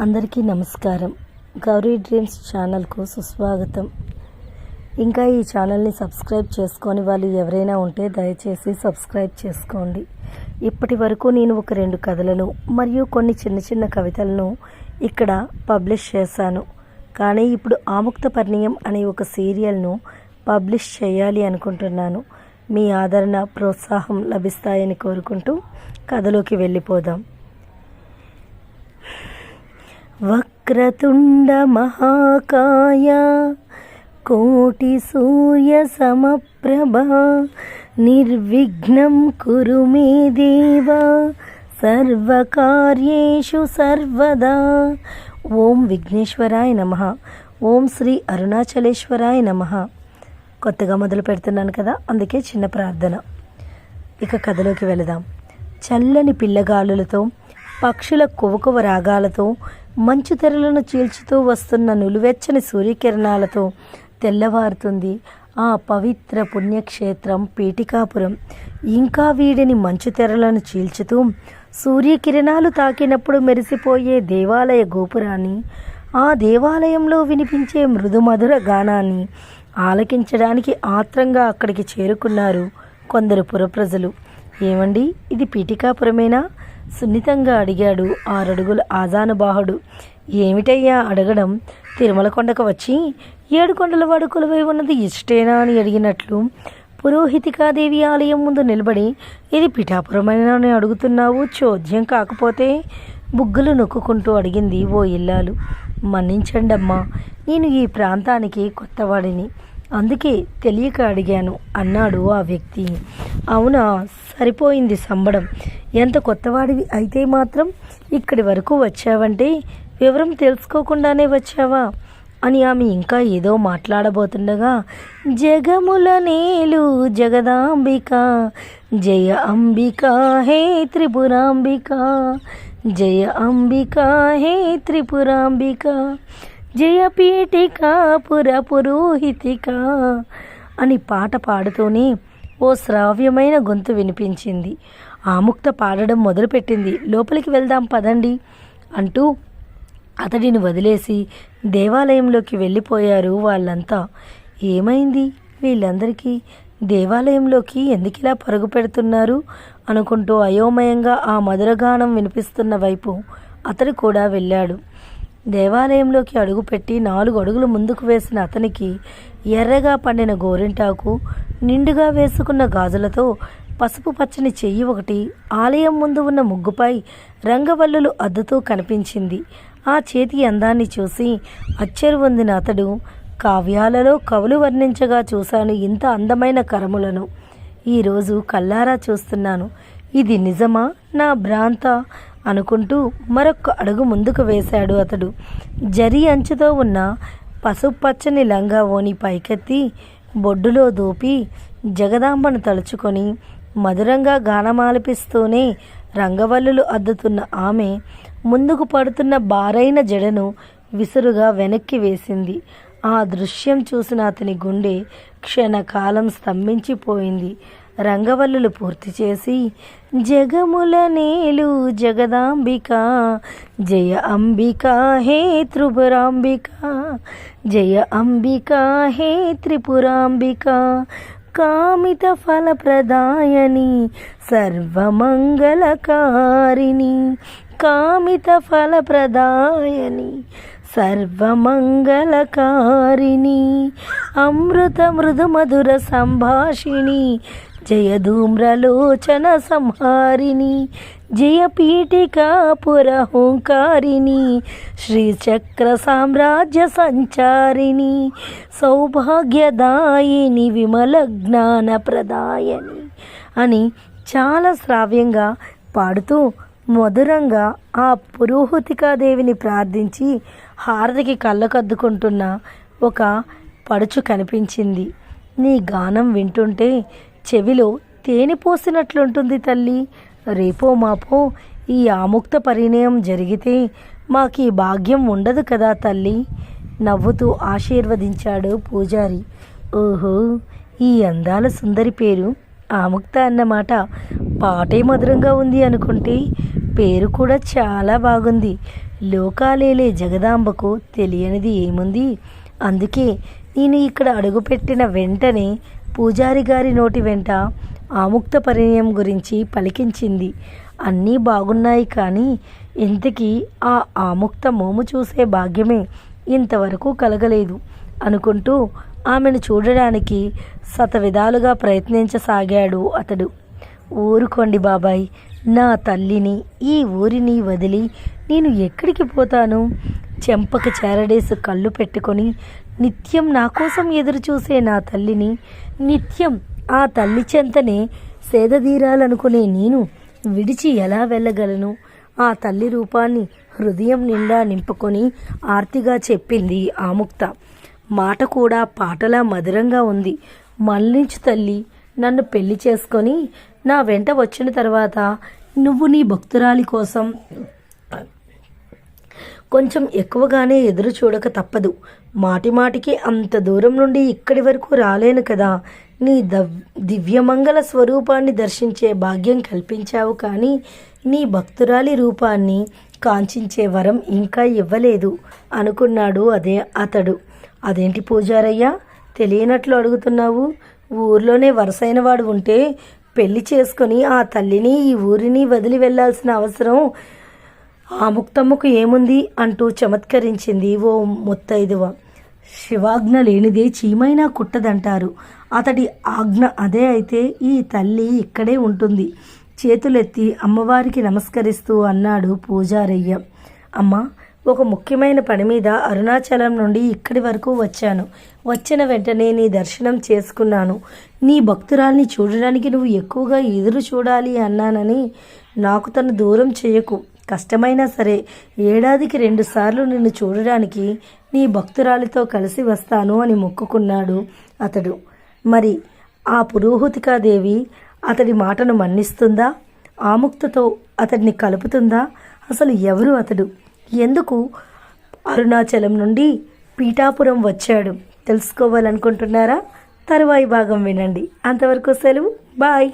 అందరికీ నమస్కారం. గౌరీ డ్రీమ్స్ ఛానల్కు సుస్వాగతం. ఇంకా ఈ ఛానల్ని సబ్స్క్రైబ్ చేసుకొని వాళ్ళు ఎవరైనా ఉంటే దయచేసి సబ్స్క్రైబ్ చేసుకోండి. ఇప్పటి వరకు నేను ఒక రెండు కథలను మరియు కొన్ని చిన్న చిన్న కవితలను ఇక్కడ పబ్లిష్ చేశాను. కానీ ఇప్పుడు ఆముక్త పర్ణయం అనే ఒక సీరియల్ను పబ్లిష్ చేయాలి అనుకుంటున్నాను. మీ ఆదరణ ప్రోత్సాహం లభిస్తాయని కోరుకుంటూ కథలోకి వెళ్ళిపోదాం. వక్రతుండ మహాకాయ కోటి సూర్య సమప్రభ నిర్విఘ్నం కురు మే దేవ సర్వకార్యేషు సర్వదా. ఓం విఘ్నేశ్వరాయ నమ. ఓం శ్రీ అరుణాచలేశ్వరాయ నమ. కొత్తగా మొదలు పెడుతున్నాను కదా అందుకే చిన్న ప్రార్థన. ఇక కథలోకి వెళదాం. చల్లని పిల్లగాలులతో పక్షుల కొవకువ రాగాలతో మంచు తెరలను చీల్చుతూ వస్తున్న నులువెచ్చని సూర్యకిరణాలతో తెల్లవారుతుంది. ఆ పవిత్ర పుణ్యక్షేత్రం పీఠికాపురం. ఇంకా వీడిని మంచు తెరలను చీల్చుతూ సూర్యకిరణాలు తాకినప్పుడు మెరిసిపోయే దేవాలయ గోపురాన్ని ఆ దేవాలయంలో వినిపించే మృదుమధుర గానాన్ని ఆలకించడానికి ఆత్రంగా అక్కడికి చేరుకున్నారు కొందరు పురప్రజలు. ఏమండి? ఇది పీఠికాపురమేనా? సున్నితంగా అడిగాడు ఆరడుగుల ఆజానుబాహుడు. ఏమిటయ్యా అడగడం? తిరుమల కొండకు వచ్చి ఏడు కొండల వాడు కొలువై ఉన్నది ఇష్టేనా అని అడిగినట్లు పురోహితికాదేవి ఆలయం ముందు నిలబడి ఇది పిఠాపురమైన అని అడుగుతున్నావు చోద్యం కాకపోతే? బుగ్గలు నొక్కుంటూ అడిగింది ఓ ఇల్లాలు. మన్నించండి అమ్మా నేను ఈ ప్రాంతానికి కొత్తవాడిని. అందుకే తెలియక అడిగాను అన్నాడు ఆ వ్యక్తి. అవునా సరిపోయింది సంబడం. ఎంత కొత్తవాడివి అయితే మాత్రం ఇక్కడి వరకు వచ్చావంటే వివరం తెలుసుకోకుండానే వచ్చావా? అని ఆమె ఇంకా ఏదో మాట్లాడబోతుండగా జగముల నేలు జగదాంబిక జయ అంబిక హే త్రిపురాంబిక జయ అంబిక హే త్రిపురాంబిక జయ పీఠిక పుర పురోహితిక అని పాట పాడుతూనే ఓ శ్రావ్యమైన గొంతు వినిపించింది. ఆముక్త పాడడం మొదలుపెట్టింది. లోపలికి వెళ్దాం పదండి అంటూ అతడిని వదిలేసి దేవాలయంలోకి వెళ్ళిపోయారు వాళ్ళంతా. ఏమైంది? వీళ్ళందరికీ దేవాలయంలోకి ఎందుకిలా పరుగు పెడుతున్నారు? అనుకుంటూ అయోమయంగా ఆ మధురగానం వినిపిస్తున్న వైపు అతడు కూడా వెళ్ళాడు. దేవాలయంలోకి అడుగుపెట్టి నాలుగు అడుగులు ముందుకు వేసిన అతనికి ఎర్రగా పండిన గోరింటాకు నిండుగా వేసుకున్న గాజులతో పసుపు పచ్చని చెయ్యి ఒకటి ఆలయం ముందు ఉన్న ముగ్గుపై రంగవల్లులు అద్దుతూ కనిపించింది. ఆ చేతి అందాన్ని చూసి అచ్చెరువొందిన అతడు కావ్యాలలో కవులు వర్ణించగా చూశాను ఇంత అందమైన కరములను. ఈరోజు కల్లారా చూస్తున్నాను. ఇది నిజమా నా భ్రాంత? అనుకుంటూ మరొక్క అడుగు ముందుకు వేశాడు అతడు. జరి అంచుతో ఉన్న పసుపు పచ్చని లంగా ఓని పైకెత్తి బొడ్డులో దూపి జగదాంబను తలుచుకొని మధురంగా గానమాలపిస్తూనే రంగవల్లులు అద్దుతున్న ఆమె ముందుకు పడుతున్న బారైన జడను విసురుగా వెనక్కి వేసింది. ఆ దృశ్యం చూసిన అతని గుండె క్షణకాలం స్తంభించిపోయింది. రంగవల్లులు పూర్తి చేసి జగముల నేలు జగదాంబిక జయ అంబిక హే త్రిపురాంబిక జయ అంబిక హే త్రిపురాంబిక కామిత ఫలప్రదాయని సర్వమంగళకారిణి. కామిత ఫలప్రదాయని సర్వమంగళకారిణి. అమృత మృదు మధుర సంభాషిణి జయ ధూమ్రలోచన సంహారిణి జయ పీఠికా శ్రీచక్ర సామ్రాజ్య సంచారిణి సౌభాగ్యదాయిని విమల జ్ఞాన ప్రదాయని అని చాలా శ్రావ్యంగా పాడుతూ మధురంగా ఆ పురోహితికాదేవిని ప్రార్థించి హారతికి కళ్ళకద్దుకుంటున్న ఒక పడుచు కనిపించింది. నీ గానం వింటుంటే చెవిలో తేనె పోసినట్లుంటుంది తల్లి. రేపో మాపో ఈ ఆముక్త పరిణయం జరిగితే మాకు భాగ్యం ఉండదు కదా తల్లి. నవ్వుతూ ఆశీర్వదించాడు పూజారి. ఓహో ఈ అందాల సుందరి పేరు ఆముక్త అన్నమాట. పాటే మధురంగా ఉంది అనుకుంటే పేరు కూడా చాలా బాగుంది. లోకాలేలే జగదాంబకు తెలియనిది ఏముంది? అందుకే నేను ఇక్కడ అడుగుపెట్టిన వెంటనే పూజారి గారి నోటి వెంట ఆముక్త పరిణయం గురించి పలికించింది. అన్నీ బాగున్నాయి కానీ ఇంతకీ ఆ ఆముక్త మోము చూసే భాగ్యమే ఇంతవరకు కలగలేదు అనుకుంటూ ఆమెను చూడడానికి శతవిధాలుగా ప్రయత్నించసాగాడు అతడు. ఊరుకోండి బాబాయ్ నా తల్లిని ఈ ఊరిని వదిలి నేను ఎక్కడికి పోతాను? చెంపకు చేరడేసి కళ్ళు పెట్టుకొని నిత్యం నా కోసం ఎదురు చూసే నా తల్లిని నిత్యం ఆ తల్లి చెంతనే సేదదీరాలనుకునే నేను విడిచి ఎలా వెళ్ళగలను? ఆ తల్లి రూపాన్ని హృదయం నిండా నింపుకొని ఆర్తిగా చెప్పింది ఆముక్త. మాట కూడా పాటలా మధురంగా ఉంది. మళ్ళించు తల్లి నన్ను పెళ్ళి చేసుకొని నా వెంట వచ్చిన తర్వాత నువ్వు నీ భక్తురాలి కోసం కొంచెం ఎక్కువగానే ఎదురు చూడక తప్పదు. మాటిమాటికి అంత దూరం నుండి ఇక్కడి వరకు రాలేను కదా. నీ దవ్ దివ్యమంగళ స్వరూపాన్ని దర్శించే భాగ్యం కల్పించావు కానీ నీ భక్తురాలి రూపాన్ని కాంచించే వరం ఇంకా ఇవ్వలేదు అనుకున్నాడు అదే అతడు. అదేంటి పూజారయ్యా? తెలియనట్లు అడుగుతున్నావు? ఊర్లోనే వరసైన వాడు ఉంటే పెళ్ళి చేసుకొని ఆ తల్లిని ఈ ఊరిని వదిలి వెళ్ళాల్సిన అవసరం ఆ ముక్తమ్మకు ఏముంది అంటూ చమత్కరించింది ఓ ముత్తైదువ. శివాజ్ఞ లేనిదే చీమైనా కుట్టదంటారు. అతడి ఆజ్ఞ అదే అయితే ఈ తల్లి ఇక్కడే ఉంటుంది. చేతులెత్తి అమ్మవారికి నమస్కరిస్తూ అన్నాడు పూజారయ్య. అమ్మ ఒక ముఖ్యమైన పని మీద అరుణాచలం నుండి ఇక్కడి వరకు వచ్చాను. వచ్చిన వెంటనే నీ దర్శనం చేసుకున్నాను. నీ భక్తురాల్ని చూడడానికి నువ్వు ఎక్కువగా ఎదురు చూడాలి అన్నానని నాకు తను దూరం చేయకు. కష్టమైనా సరే ఏడాదికి రెండుసార్లు నిన్ను చూడడానికి నీ భక్తురాలితో కలిసి వస్తాను అని మొక్కుకున్నాడు అతడు. మరి ఆ పురోహితికాదేవి అతడి మాటను మన్నిస్తుందా? ఆముక్తతో అతడిని కలుపుతుందా? అసలు ఎవరు అతడు? ఎందుకు అరుణాచలం నుండి పీఠాపురం వచ్చాడు? తెలుసుకోవాలనుకుంటున్నారా? తరువాయి భాగం వినండి. అంతవరకు సెలవు. బాయ్.